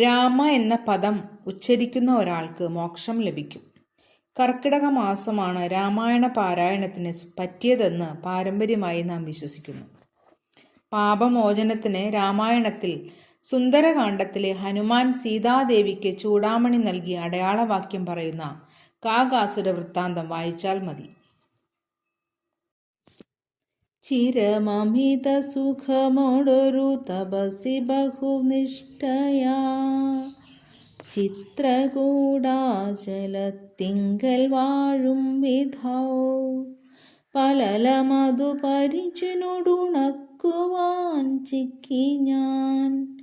രാമ എന്ന പദം ഉച്ചരിക്കുന്ന ഒരാൾക്ക് മോക്ഷം ലഭിക്കും. കർക്കിടക മാസമാണ് രാമായണ പാരായണത്തിന് പറ്റിയതെന്ന് പാരമ്പര്യമായി നാം വിശ്വസിക്കുന്നു. പാപമോചനത്തിന് രാമായണത്തിൽ സുന്ദരകാന്ഡത്തിലെ ഹനുമാൻ സീതാദേവിക്ക് ചൂടാമണി നൽകി അടയാളവാക്യം പറയുന്ന കാകാസുര വൃത്താന്തം വായിച്ചാൽ മതി. ചിരമമിത സുഖമോടൊരു തപസി ബഹുനിഷ്ഠയാ. ചിത്രകൂടാചലത്തിങ്കൽ വാഴും വിധൗ. പലലമതു പരിചിനോടുണക്കുവാൻ ചിക്കി ഞാൻ.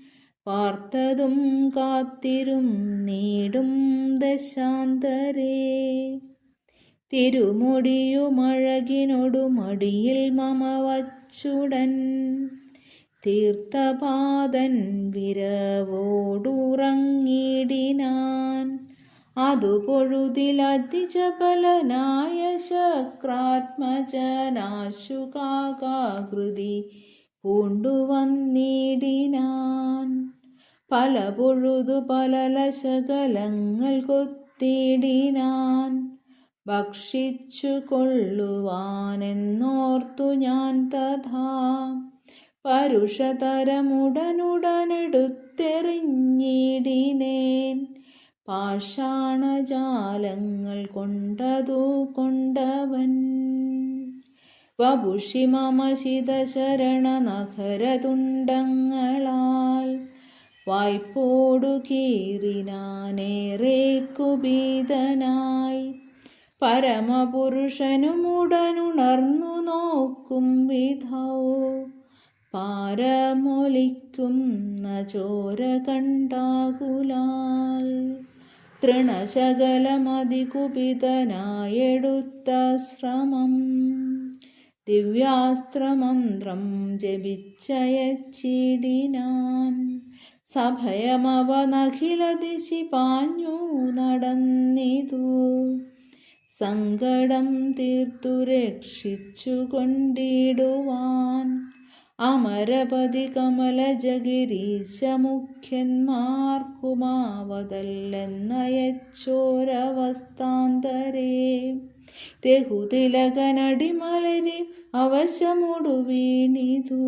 പാർത്തതും കാത്തിരും നീടും ദശാന്തരേ. തിരുമുടിയുമഴകിനൊടു മടിയിൽ മമ വച്ചുടൻ തീർത്ഥപാദൻ വിരവോടുറങ്ങിടിനാൻ അതു പൊഴുതിലതിജബലനായ ശക്രാത്മജനാശുകാകൃതി പൂണ്ടുവന്നിടിനാൻ. പല പൊഴുതു പല ലശകലങ്ങൾ കൊത്തിടിനാൻ. ഭക്ഷിച്ചു കൊള്ളുവാനെന്നോർത്തു ഞാൻ തഥാ. പരുഷതരമുടനുടനെടുത്തെറിഞ്ഞിടിനേൻ. പാഷാണജാലങ്ങൾ കൊണ്ടതു കൊണ്ടവൻ. വപുഷി മമ ശിതശരണ നഖരതുണ്ടങ്ങളാൽ വായ്പോടു കീറിനാനേറെ കുബീതനായി. പരമപുരുഷനുമുടനുണർന്നു നോക്കും വിധോ പാരമൊലിക്കുന്ന ചോര കണ്ടാകുലാൽ. തൃണശകലമതികുപിതനായെടുത്ത ശ്രമം. ദിവ്യാസ്ത്രമന്ത്രം ജപിച്ചയച്ചിടിനാൻ. സഭയമവനഖില ദിശി പാഞ്ഞു നടന്നിതു. സങ്കടം തീർത്തു രക്ഷിച്ചു കൊണ്ടിടുവാൻ അമരപതി കമലജഗിരീശ മുഖ്യന്മാർക്കുമാവതല്ലെന്നയച്ചോരവസ്ഥാന്തരേ രഘുതിലകനടിമലരി അവശമൊടു വീണിതു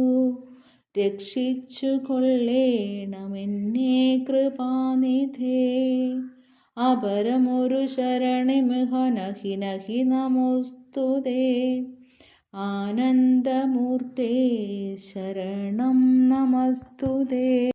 രക്ഷിച്ചു കൊള്ളേണമെന്നേ കൃപാനിധേ. അപരമൊരു ശരണിമിഹ നഹി നഹി നമോസ്തുതേ ആനന്ദമൂർത്തേ ശരണം നമസ്തുതേ